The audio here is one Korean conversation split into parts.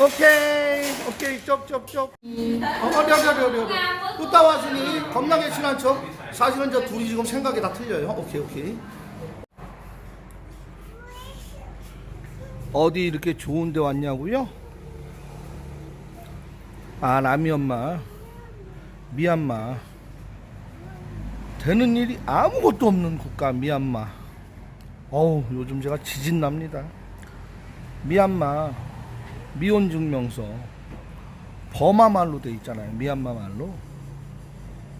오케이 오케이 쩝쩝쩝. 어, 어디 어디 어디 또 따와주니 겁나게 친한 척. 사실은 저 둘이 지금 생각이 다 틀려요. 오케이 오케이. 어디 이렇게 좋은 데 왔냐고요? 아 남이 엄마. 미얀마. 되는 일이 아무것도 없는 국가 미얀마. 어우 요즘 제가 지진 납니다. 미얀마 미혼 증명서. 버마 말로 돼 있잖아요. 미얀마 말로.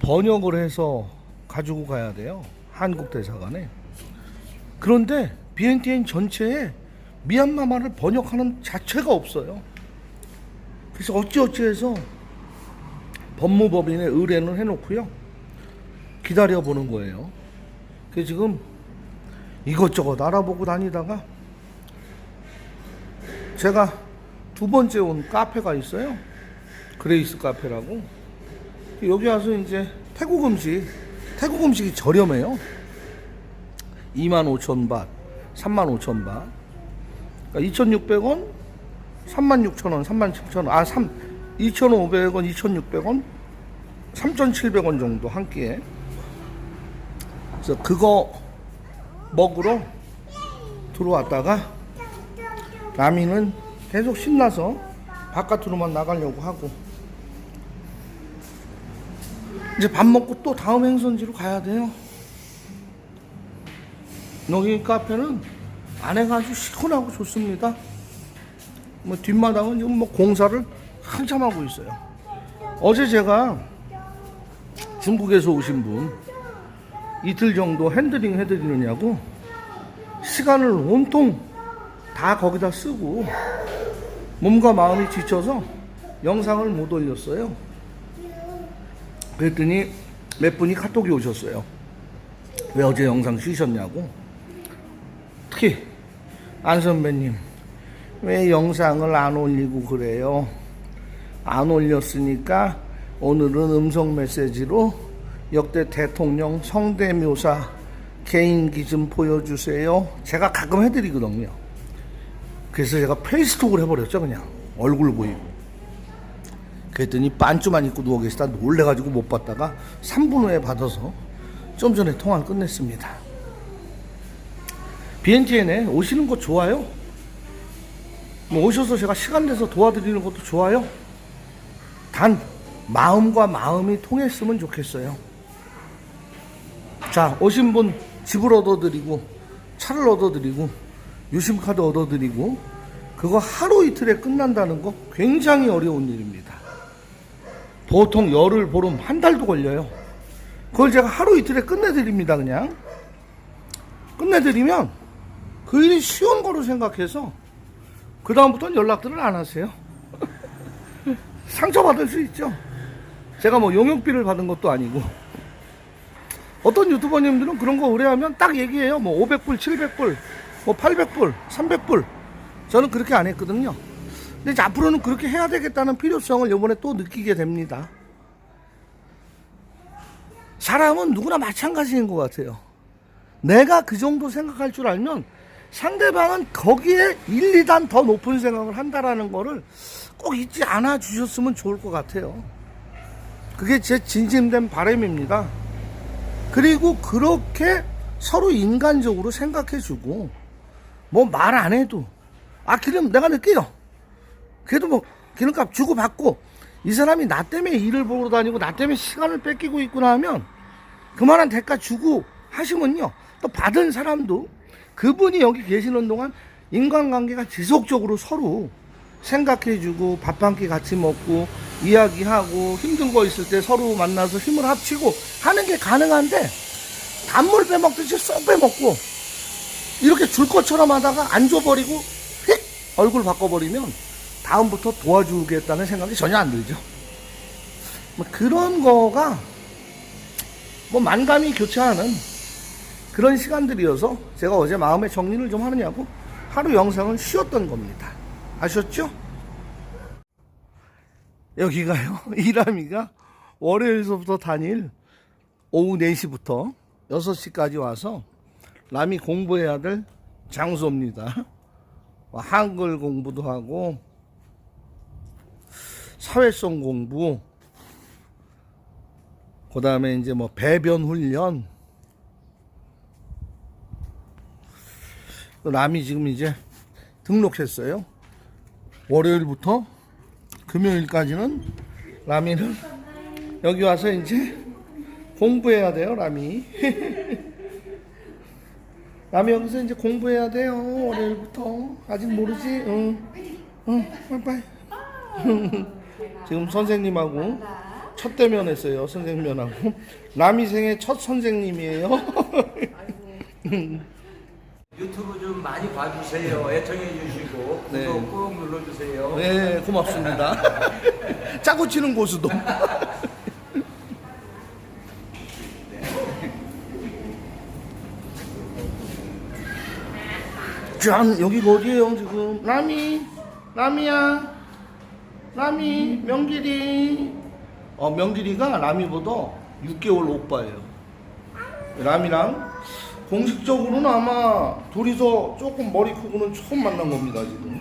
번역을 해서 가지고 가야 돼요. 한국 대사관에. 그런데 BNTN 전체에 미얀마 말을 번역하는 자체가 없어요. 그래서 어찌어찌해서 법무법인에 의뢰는 해놓고요. 기다려 보는 거예요. 그 지금 이것저것 알아보고 다니다가 제가 두 번째 온 카페가 있어요. 그레이스 카페라고. 여기 와서 이제 태국 음식, 태국 음식이 저렴해요. 2만 5천 바, 3만 5천 바. 그러니까 2,600원, 3만 6천 원, 3만 7천 원, 아, 3, 2,500원, 2,600원, 3,700원 정도 한 끼에. 그래서 그거 먹으러 들어왔다가 남이는 계속 신나서 바깥으로만 나가려고 하고 이제 밥 먹고 또 다음 행선지로 가야 돼요. 여기 카페는 안에가 아주 시원하고 좋습니다. 뭐 뒷마당은 지금 뭐 공사를 한참 하고 있어요. 어제 제가 중국에서 오신 분 이틀 정도 핸들링 해드리느냐고 시간을 온통 다 거기다 쓰고 몸과 마음이 지쳐서 영상을 못 올렸어요. 그랬더니 몇 분이 카톡이 오셨어요. 왜 어제 영상 쉬셨냐고. 특히 안 선배님 왜 영상을 안 올리고 그래요? 안 올렸으니까 오늘은 음성 메시지로 역대 대통령 성대묘사 개인기 좀 보여주세요. 제가 가끔 해드리거든요. 그래서 제가 페이스톡을 해버렸죠 그냥. 얼굴 보이고. 그랬더니 반주만 입고 누워 계시다 놀래가지고 못 봤다가 3분 후에 받아서 좀 전에 통화를 끝냈습니다. BNTN에 오시는 거 좋아요? 뭐 오셔서 제가 시간 내서 도와드리는 것도 좋아요? 단 마음과 마음이 통했으면 좋겠어요. 자 오신 분 집을 얻어드리고 차를 얻어드리고 유심카드 얻어드리고 그거 하루 이틀에 끝난다는 거 굉장히 어려운 일입니다. 보통 열흘 보름 한 달도 걸려요. 그걸 제가 하루 이틀에 끝내드립니다 그냥. 끝내드리면 그 일이 쉬운 거로 생각해서 그 다음부터는 연락들을 안 하세요. 상처받을 수 있죠. 제가 뭐 용역비를 받은 것도 아니고 어떤 유튜버님들은 그런 거 의뢰하면 딱 얘기해요. 뭐 500불, 700불, 뭐 800불, 300불. 저는 그렇게 안 했거든요. 근데 이제 앞으로는 그렇게 해야 되겠다는 필요성을 이번에 또 느끼게 됩니다. 사람은 누구나 마찬가지인 것 같아요. 내가 그 정도 생각할 줄 알면 상대방은 거기에 1, 2단 더 높은 생각을 한다라는 거를 꼭 잊지 않아 주셨으면 좋을 것 같아요. 그게 제 진심된 바람입니다. 그리고 그렇게 서로 인간적으로 생각해 주고 뭐 말 안 해도. 아 기름 내가 낼게요. 그래도 뭐 기름값 주고 받고 이 사람이 나 때문에 일을 보러 다니고 나 때문에 시간을 뺏기고 있구나 하면 그만한 대가 주고 하시면요. 또 받은 사람도 그분이 여기 계시는 동안 인간관계가 지속적으로 서로 생각해주고 밥 한 끼 같이 먹고 이야기하고 힘든 거 있을 때 서로 만나서 힘을 합치고 하는 게 가능한데 단물 빼먹듯이 쏙 빼먹고 이렇게 줄 것처럼 하다가 안 줘버리고 휙 얼굴 바꿔버리면 다음부터 도와주겠다는 생각이 전혀 안 들죠. 뭐 그런 거가 뭐 만감이 교차하는 그런 시간들이어서 제가 어제 마음의 정리를 좀 하느냐고 하루 영상을 쉬었던 겁니다. 아셨죠? 여기가요. 이람이가 월요일서부터 단일 오후 4시부터 6시까지 와서 남이 공부해야 될 장소입니다. 뭐 한글 공부도 하고 사회성 공부, 그 다음에 이제 뭐 배변 훈련, 남이 지금 이제 등록했어요. 월요일부터 금요일까지는 라미는 여기 와서 이제 공부해야 돼요, 라미. 라미 여기서 이제 공부해야 돼요, 월요일부터. 아직 모르지? 응. 응, 빨리빨리. 지금 선생님하고 첫 대면했어요, 선생님하고. 라미 생의 첫 선생님이에요. 유튜브 좀 많이 봐주세요. 애청해 주시고 구독 네. 꾹 눌러주세요. 네, 고맙습니다. 짜고 치는 고수도. 짠, 여기가 어디예요, 지금? 라미, 라미야, 라미, 명길이. 어, 명길이가 라미보다 6개월 오빠예요. 라미랑 공식적으로는 아마 둘이서 조금 머리 크고는 처음 만난 겁니다, 지금.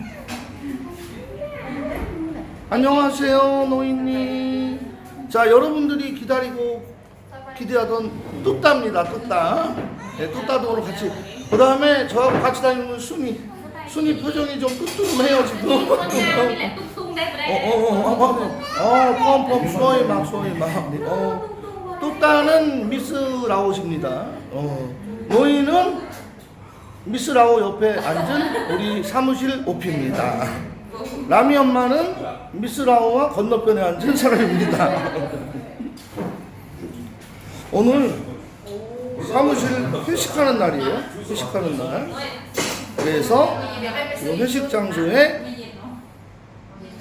안녕하세요, 노인님. 자, 여러분들이 기다리고 기대하던 뚜따입니다, 뚜따. 네, 뚜따도 오늘 같이. 그 다음에 저하고 같이 다니는 순이. 순이 표정이 좀 뚜뚜해요, 지금. 어. 어, 어, 어, 어, 어, 펌펌, 소이 막, 소이 막. 어, 뚜따는 미스 라오십니다. 어, 노인은 미스 라오 옆에 앉은 우리 사무실 오피입니다. 라미 엄마는 미스 라오와 건너편에 앉은 사람입니다. 오늘 사무실 회식하는 날이에요. 회식하는 날. 그래서 이 회식 장소에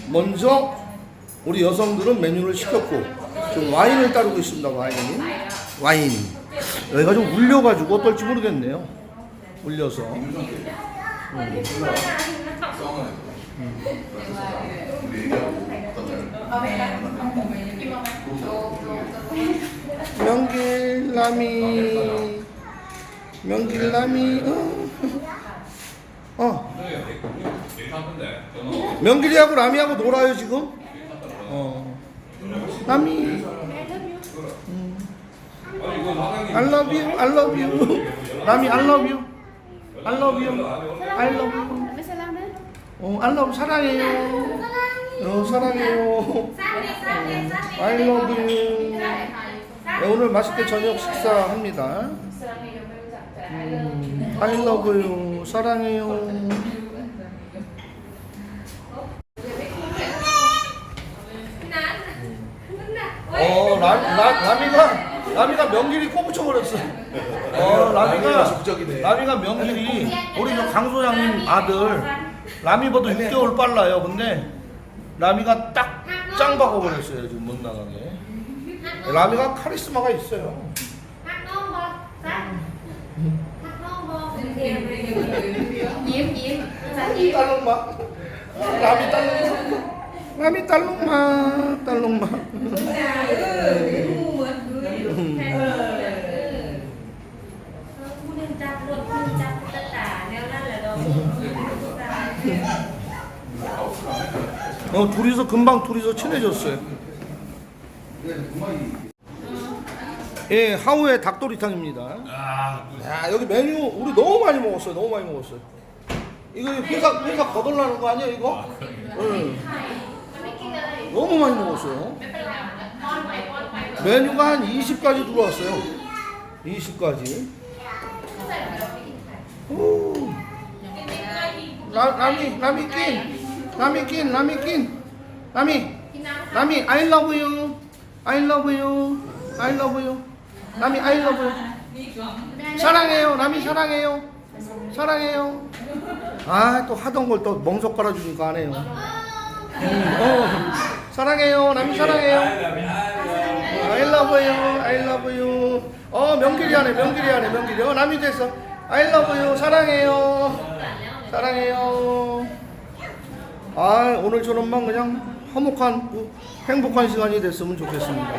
먼저 우리 여성들은 메뉴를 시켰고 지금 와인을 따르고 있습니다. 와인. 와인. 여기가 좀 울려가지고 어떨지 모르겠네요. 울려서. 명길라미 명길라미 어. 어. 명길이하고 라미하고 놀아요 지금 어. 라미 음. I love you I love you 라미 I love you I love you I love you 어, I love 사랑해요 어, 사랑해요 I love you 네, 오늘 맛있게 저녁 식사합니다. 음, I love you. 사랑해요. 어, 라, 라, 라미가 라미가 명길이 꼬 붙여버렸어. 어, 라미가 라미가 명길이 우리 저 강 소장님 아들 라미보다 6개월 빨라요. 근데 라미가 딱 짱 박아버렸어요. 지금 못 나가게. 라미가 카리스마가 있어요. 라미 딸롱마. 라미 딸롱마. 라미 딸롱마. 어, 둘이서 금방 둘이서 친해졌어요. 예, 하우의 닭도리탕입니다. 야, 여기 메뉴 우리 너무 많이 먹었어요. 너무 많이 먹었어요. 이거 회사 회사 거덜나는 거 아니야 이거? 응. 너무 많이 먹었어요. 메뉴가 한 20가지 들어왔어요. 20가지. 오. 라, 라미 라미 낀 라미 낀 라미 낀 라미 라미 I love you I love you. I love you. 라미 I love you. 사랑해요. 라미 사랑해요. 사랑해요. 아 또 하던 걸 또 멍석 깔아주니까 안 해요. 음, 어. 사랑해요. 라미 사랑해요. I love you. I love you. 어 명길이 하네. 명길이 하네. 명길이. 어 라미 됐어. I love you. 사랑해요. 사랑해요. 아 오늘처럼만 그냥 화목한 그 행복한 시간이 됐으면 좋겠습니다.